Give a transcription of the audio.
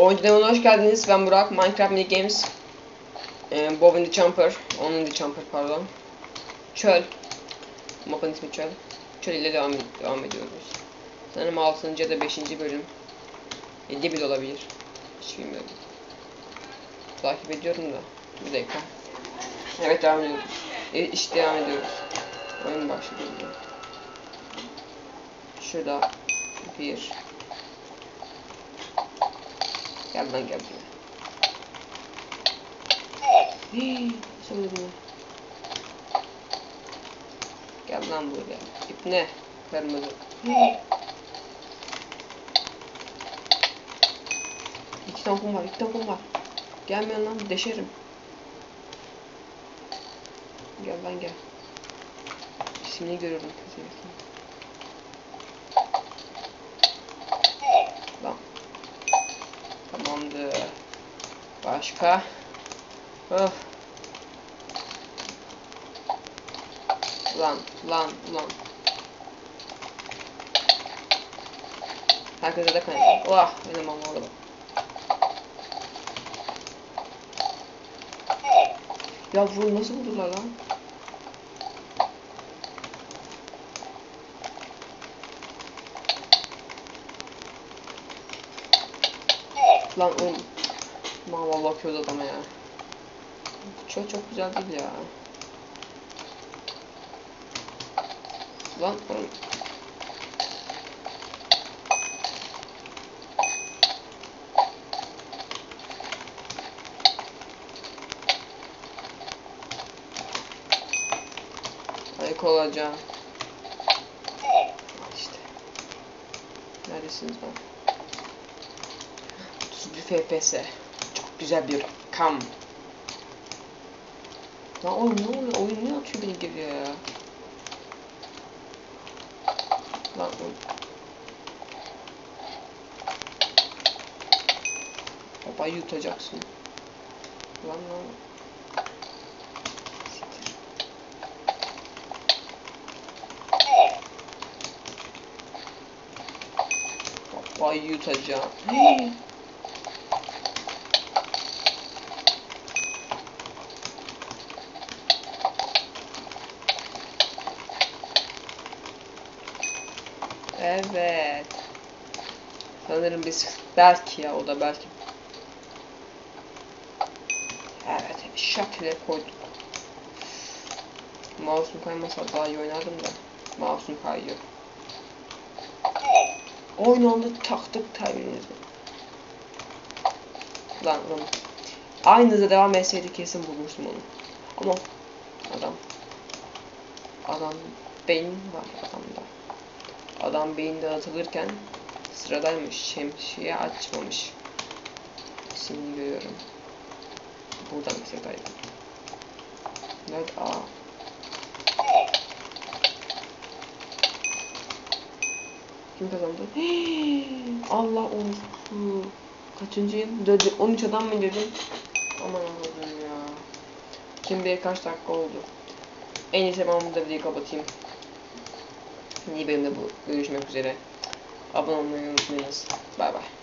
Oyuncu Demon'a hoş geldiniz. Ben Burak. Minecraft Mini Games. Ee, Bob the Jumper. Onun the Jumper pardon. Çöl. Mapın ismi Çöl. Çöl ile devam, devam ediyoruz. Sanırım 6. ya da 5. bölüm. 7 bile olabilir. Hiç bilmiyorum. Takip ediyorum da. Bir dakika. Evet devam ediyoruz. E, işte devam ediyoruz. Oyun başladı. Şurada bir Gel lan gel buraya. Söyledim ya. Gel lan buraya. İp ne? Kırmızı. Hii. İki tane kum var, iki tane kum var. Gelmeyin lan, deşerim. Gel lan gel. İsmini görüyorum. kesinlikle. Lan. Tamamdır. Başka? Öf. Lan, lan, lan. Herkese de kaynak. Oh, benim anladım. Ya bu nasıl buldular lan? Lan oğlum. Vallahi köz adama ya. Çok çok güzel değil ya. Lan oğlum. Ayık olacağım. İşte. Neredesiniz lan? 31 FPS. Güzel bir kam. Lan oğlum ne oluyor? Oyun niye atıyor beni geriye ya? Lan oğlum. Baba yutacaksın. Lan lan. Baba yutacağım. Evet. Sanırım biz belki ya o da belki. Evet şakile koyduk. Mouse'um kaymasa daha iyi oynardım da. Mouse'um kayıyor. Aynı anda taktık timingimizi. Lan oğlum. Aynı hızda devam etseydi kesin bulmuştum onu. Ama adam adam beyin var adamda. Adam beyin dağıtılırken sıradaymış. Şemsiye açmamış. İsmini görüyorum. Buradan daha iyi. Nerede? Aa. Kim kazandı? Allah olsun. Kaçıncıyım? Dördü, 13 adam mı dedim? Aman Allah'ım ya. Şimdi kaç dakika oldu? En iyisi ben burada videoyu kapatayım. Yeni bölümde bu. Görüşmek üzere. Abone olmayı unutmayınız. Bay bay.